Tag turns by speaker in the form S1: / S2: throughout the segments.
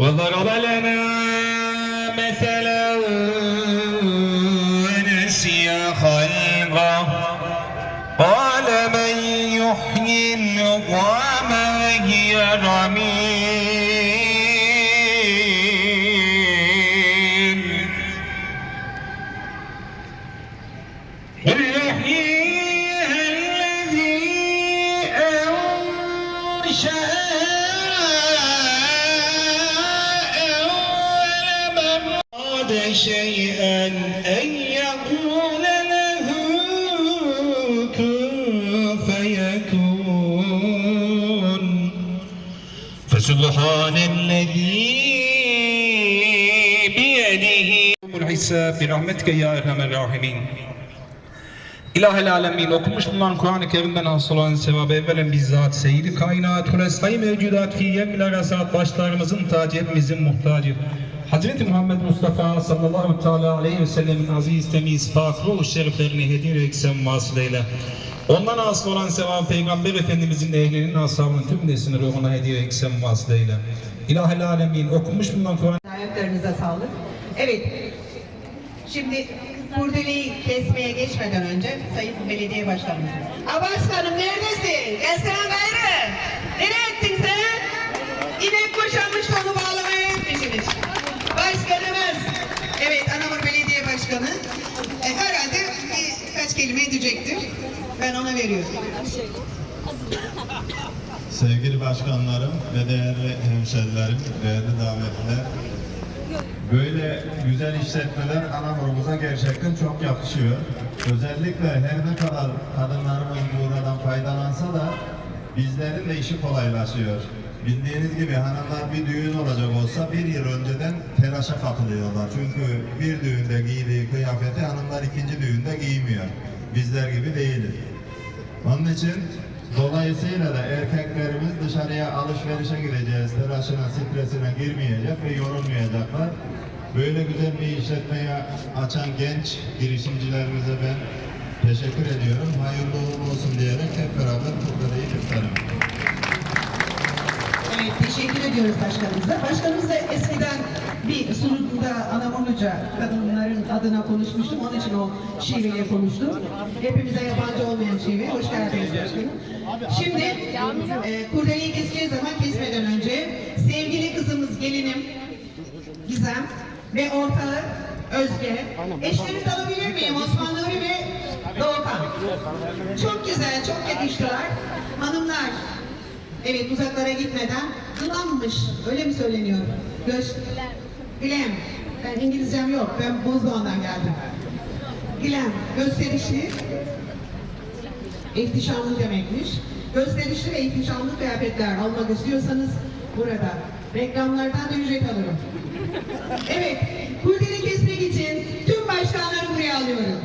S1: وضرب لنا مثلا ونسي خلقه. قال من يحيي العظام وهي رميم أراد شيئا أن يقول له كن فيكون. فسبحان الذي بيده. الحساب برحمتك يا أرحم الراحمين. İlahel alemin okumuş bulunan Kur'an-ı Kerim'den hasıl olan sevabı evvelen bizzat Seyyid-i Kainat, Hulesay mevcudat fi yemil arasat başlarımızın tacı hepimizin muhtacı. Hazreti Muhammed Mustafa sallallahu teala aleyhi ve sellemin aziz temiz pak ruh şeriflerini hediye ve eksem vasılayla. Ondan hasıl olan sevabı Peygamber Efendimizin ehlinin ashabının tüm nesini ruhuna hediye ve eksem vasılayla. İlahel alemin okumuş bulunan Kur'an
S2: Ayaklarınıza sağlık. Evet. Şimdi kurdeleyi kesmeye geçmeden önce Sayın Belediye Başkanımız. Aa başkanım neredesin? Gelsene gayrı. Nereye ettin sen? İnek boşanmış onu bağlamaya etmişsiniz. Başkanımız. Evet Anamur Belediye Başkanı. E, herhalde birkaç kelime edecektir. Ben ona veriyorum.
S3: Sevgili başkanlarım ve değerli hemşerilerim, değerli davetliler. Böyle güzel işletmeler Anamur'umuza gerçekten çok yakışıyor. Özellikle her ne kadar kadınlarımız buradan faydalansa da bizlerin de işi kolaylaşıyor. Bildiğiniz gibi hanımlar bir düğün olacak olsa bir yıl önceden telaşa katılıyorlar. Çünkü bir düğünde giydiği kıyafeti hanımlar ikinci düğünde giymiyor. Bizler gibi değiliz. Onun için dolayısıyla da erkeklerimiz dışarıya alışverişe gideceğiz, telaşına, stresine girmeyecek ve yorulmayacaklar. Böyle güzel bir işletmeyi açan genç girişimcilerimize ben teşekkür ediyorum. Hayırlı uğurlu olsun diyerek hep beraber kutlamayı isterim.
S2: Evet, teşekkür ediyoruz başkanımıza. Başkanımız da eskiden bir sunumda Anamurluca kadınların adına konuşmuştum. Onun için o şiveyle konuştum. Hepimize yabancı olmayan şive. Hoş geldiniz başkanım. Şimdi e, kurdeleyi keseceğiz zaman kesmeden önce sevgili kızımız gelinim Gizem ve ortağı Özge. Eşlerinizi alabilir miyim? Osman Nuri ve Doğukan. Çok güzel, çok yakıştılar. Hanımlar, Evet uzaklara gitmeden glammış öyle mi söyleniyor? Göz glam. Ben İngilizcem yok. Ben Bozdoğan'dan geldim. Glam gösterişli ihtişamlı demekmiş. Gösterişli ve ihtişamlı kıyafetler almak istiyorsanız burada. Reklamlardan da ücret alırım. Evet, kurdele kesmek için tüm başkanları buraya alıyorum.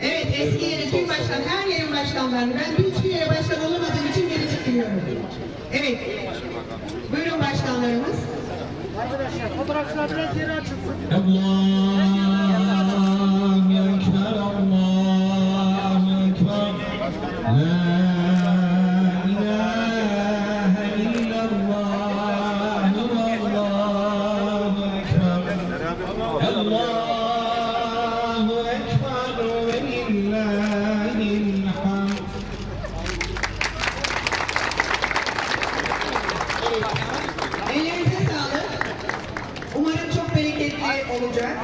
S2: Evet, eski yeri tüm başkan, her yerin başkanlarını. Ben hiçbir yere başkan olamadığım için geri çıkıyorum. Evet, buyurun başkanlarımız.
S1: Allahu Ekber, Allahu Ekber. La ilahe lillahil hamd.
S2: Ellerinize. Umarım çok bereketli olacak.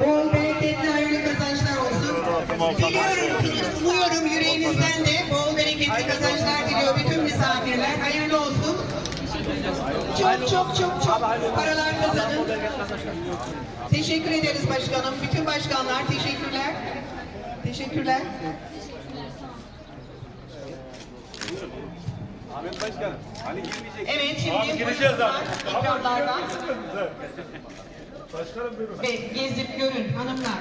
S2: Bol bereketli hayırlı kazançlar olsun. Diliyorum ki, umuyorum yüreğinizden de bol bereketli kazançlar diliyor bütün misafirler. Hayırlı olsun. Çok çok çok çok paralar kazanın. Teşekkür ederiz başkanım. Bütün başkanlar teşekkürler. Teşekkürler.
S4: Ahmet Başkanım, hani girmeyecek.
S2: Evet şimdi
S4: gireceğiz abi.
S2: ekranlardan
S4: Başkanım buyurun.
S2: ve gezip görün hanımlar.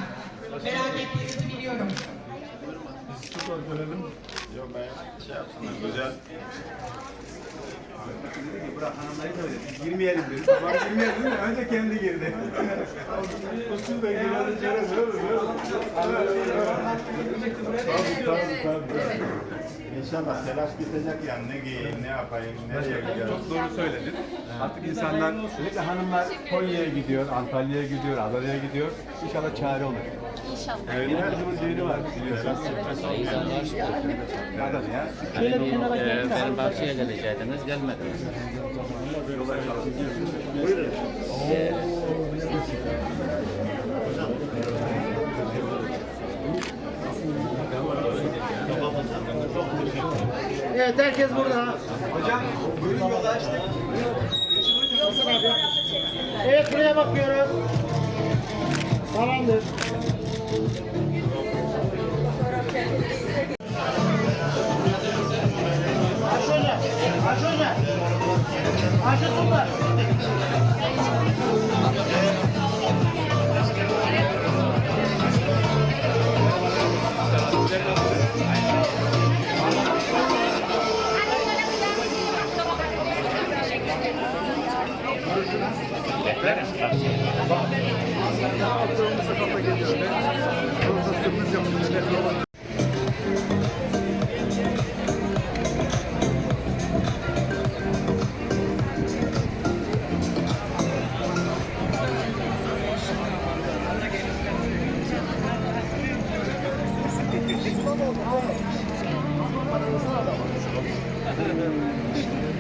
S2: Merak ettiğinizi biliyorum.
S3: Yok ben şey yapsınlar, güzel.
S4: Bırak hanımları da öyle. Girmeyelim dedi. Tamam girmeyelim dedi. Önce kendi girdi. Usul da girelim. Tabii tabii tabii.
S3: İnşallah telaş bitecek yani ne giyeyim, ne yapayım, nereye gidiyorum.
S4: Çok doğru söyledin. Artık insanlar, özellikle hanımlar Konya'ya gidiyor, Antalya'ya gidiyor, Adana'ya gidiyor. İnşallah çare olur.
S5: İnşallah.
S4: Benim kızımın düğünü var biliyorsunuz. Adana'ya.
S6: Ee, benim bahçeye gelecektiniz, gelmediniz.
S7: Evet herkes burada.
S4: Hocam, buyurun yolu açtık.
S7: Evet buraya bakıyoruz. Tamamdır. Aç hoca. Aç hoca. Açılsınlar. Veririz tavsiye. Aldığımız sokakta geliyor. Burada sürpriz yapıyoruz. Thank you.